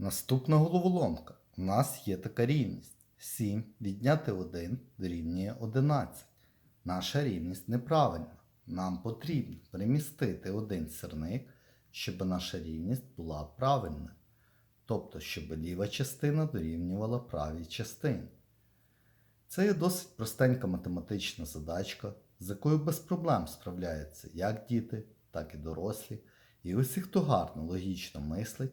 Наступна головоломка. У нас є така рівність. 7 відняти 1 дорівнює 11. Наша рівність неправильна. Нам потрібно перемістити один сірник, щоб наша рівність була правильною. Тобто, щоб ліва частина дорівнювала правій частині. Це є досить простенька математична задачка, з якою без проблем справляються як діти, так і дорослі. І усі, хто гарно логічно мислить,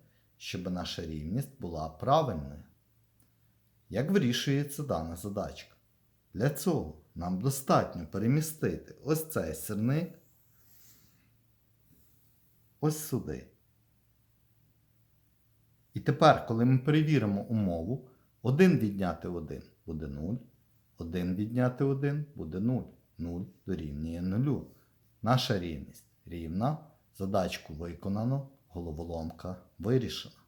щоб наша рівність була правильною. Як вирішується дана задачка? Для цього нам достатньо перемістити ось цей сирник ось сюди. І тепер, коли ми перевіримо умову, 1 відняти 1 буде 0, 1 відняти 1 буде 0, 0 дорівнює 0. Наша рівність рівна, задачку виконано, головоломка вирішена.